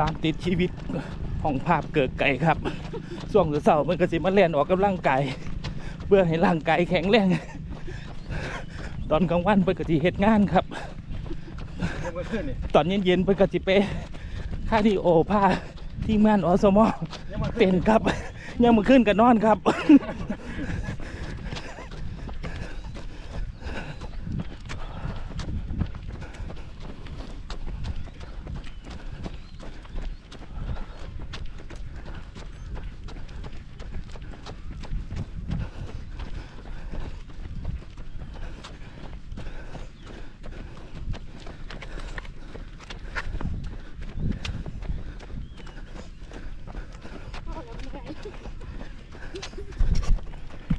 ตามติดชีวิตของภาพเกิดไก่ครับช่วงเสาร์มันก็สิมาเล่นออกกำลังกายเพื่อให้ร่างกายแข็งแรงตอนกลางวันเพื่อกติเหตุงานครับ ตอนเย็นๆเพื่อกติไปค่าดีโอพาที่ม่านอสมอมเป็นครับยังมาขึ้นกันนอนครับ